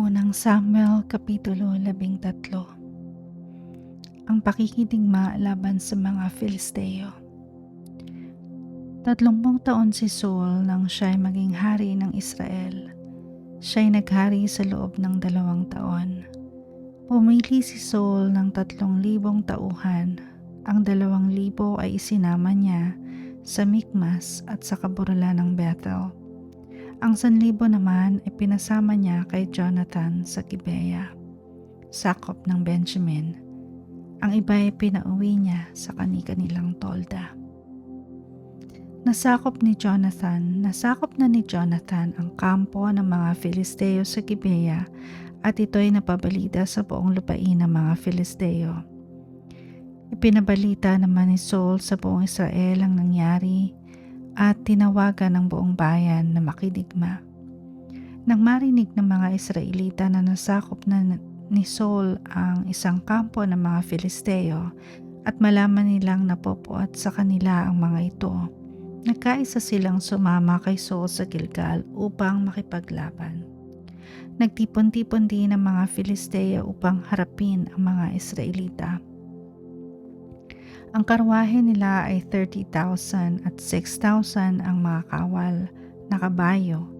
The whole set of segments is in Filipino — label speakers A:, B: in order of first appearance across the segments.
A: Unang Samuel Kapitulo 13 Ang pakikidigma laban sa mga Filisteo Tatlumpong taon si Saul nang siya'y maging hari ng Israel. Siya'y naghari sa loob ng dalawang taon. Pumili si Saul ng tatlong libong tauhan. Ang dalawang libo ay isinama niya sa Mikmas at sa kaburalan ng Bethel ang sanlibo naman ay pinasama niya kay Jonathan sa Gibeah, sakop ng Benjamin. Ang iba ay pinauwi niya sa kani-kanilang tolda. Nasakop ni Jonathan, nasakop na ni Jonathan ang kampo ng mga Filisteo sa Gibeah at ito'y napabalita sa buong lupain ng mga Filisteo. Ipinabalita naman ni Saul sa buong Israel ang nangyari at tinawagan ng buong bayan na makidigma. Nang marinig ng mga Israelita na nasakop na ni Saul ang isang kampo ng mga Filisteo at malaman nilang napopuat sa kanila ang mga ito, nagkaisa silang sumama kay Saul sa Gilgal upang makipaglaban. Nagtipon-tipon din ang mga Filisteo upang harapin ang mga Israelita ang karwahe nila ay 30,000 at 6,000 ang mga kawal na kabayo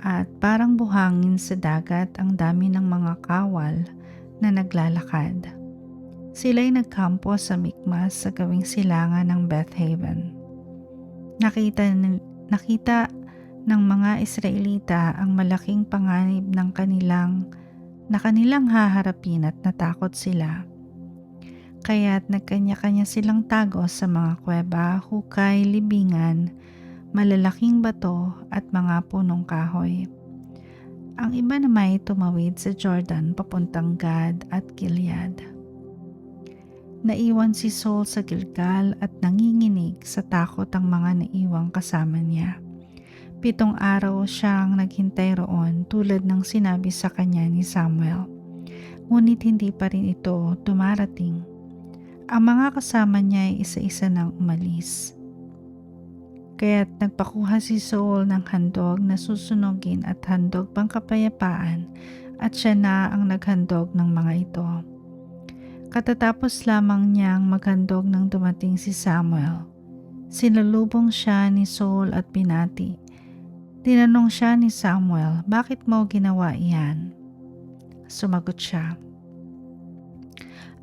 A: at parang buhangin sa dagat ang dami ng mga kawal na naglalakad. Sila'y nagkampo sa Mikmas sa gawing silangan ng Bethaven. Nakita, nakita ng mga Israelita ang malaking panganib ng kanilang na kanilang haharapin at natakot sila kaya't nagkanya-kanya silang tago sa mga kuweba, hukay, libingan, malalaking bato at mga punong kahoy. Ang iba naman ay tumawid sa Jordan papuntang Gad at Gilead. Naiwan si Saul sa Gilgal at nanginginig sa takot ang mga naiwang kasama niya. Pitong araw siyang naghintay roon tulad ng sinabi sa kanya ni Samuel. Ngunit hindi pa rin ito dumarating. Ang mga kasama niya ay isa-isa nang umalis. Kaya't nagpakuha si Saul ng handog na susunugin at handog pang kapayapaan at siya na ang naghandog ng mga ito. Katatapos lamang niyang maghandog nang dumating si Samuel. Sinalubong siya ni Saul at pinati. Tinanong siya ni Samuel, bakit mo ginawa iyan? Sumagot siya,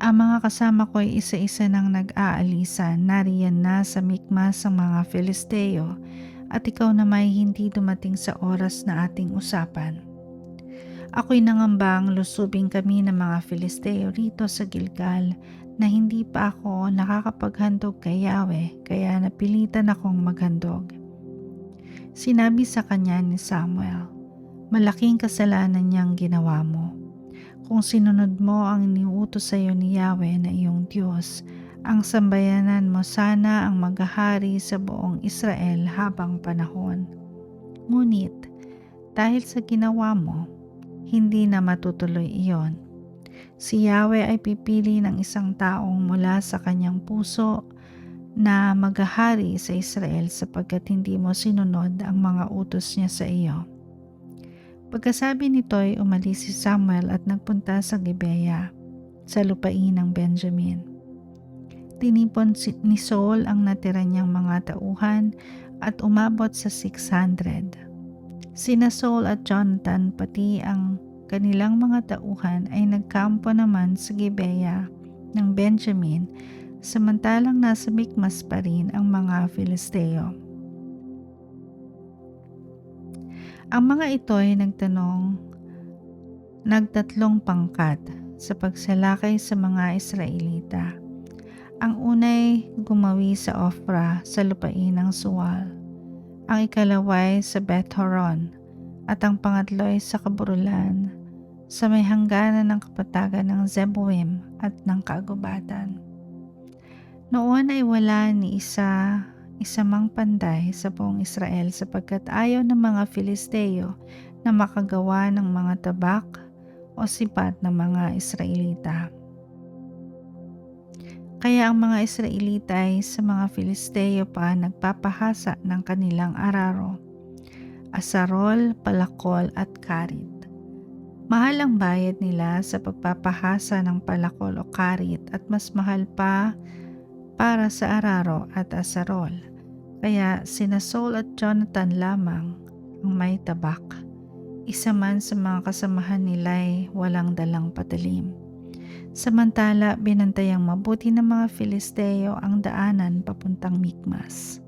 A: ang mga kasama ko ay isa-isa nang nag-aalisan, nariyan na sa mikmas ang mga Filisteo at ikaw na may hindi dumating sa oras na ating usapan. Ako'y nangambang lusubing kami ng mga Filisteo rito sa Gilgal na hindi pa ako nakakapaghandog kay Yahweh kaya napilitan akong maghandog. Sinabi sa kanya ni Samuel, malaking kasalanan niyang ginawa mo kung sinunod mo ang iniutos sa iyo ni Yahweh na iyong Diyos, ang sambayanan mo sana ang maghahari sa buong Israel habang panahon. Ngunit, dahil sa ginawa mo, hindi na matutuloy iyon. Si Yahweh ay pipili ng isang taong mula sa kanyang puso na maghahari sa Israel sapagkat hindi mo sinunod ang mga utos niya sa iyo. Pagkasabi nito ay umalis si Samuel at nagpunta sa Gibeah sa lupain ng Benjamin. Tinipon ni Saul ang natira niyang mga tauhan at umabot sa 600. Sina Saul at Jonathan pati ang kanilang mga tauhan ay nagkampo naman sa Gibeah ng Benjamin samantalang nasa Mikmas pa rin ang mga Filisteo. Ang mga ito ay nagtanong, nagtatlong pangkat sa pagsalakay sa mga Israelita. Ang unay gumawi sa Ofra sa lupain ng Suwal. Ang ikalaway sa Beth Horon at ang pangatloy sa Kaburulan sa may hangganan ng kapatagan ng Zeboim at ng kagubatan. Noon ay wala ni isa isamang panday sa buong Israel sapagkat ayaw ng mga Filisteo na makagawa ng mga tabak o sipat ng mga Israelita. Kaya ang mga Israelita ay sa mga Filisteo pa nagpapahasa ng kanilang araro, asarol, palakol at karit. Mahal ang bayad nila sa pagpapahasa ng palakol o karit at mas mahal pa para sa araro at asarol. Kaya sina Saul at Jonathan lamang ang may tabak. Isa man sa mga kasamahan nila ay walang dalang patalim. Samantala, binantayang mabuti ng mga Filisteo ang daanan papuntang Mikmas.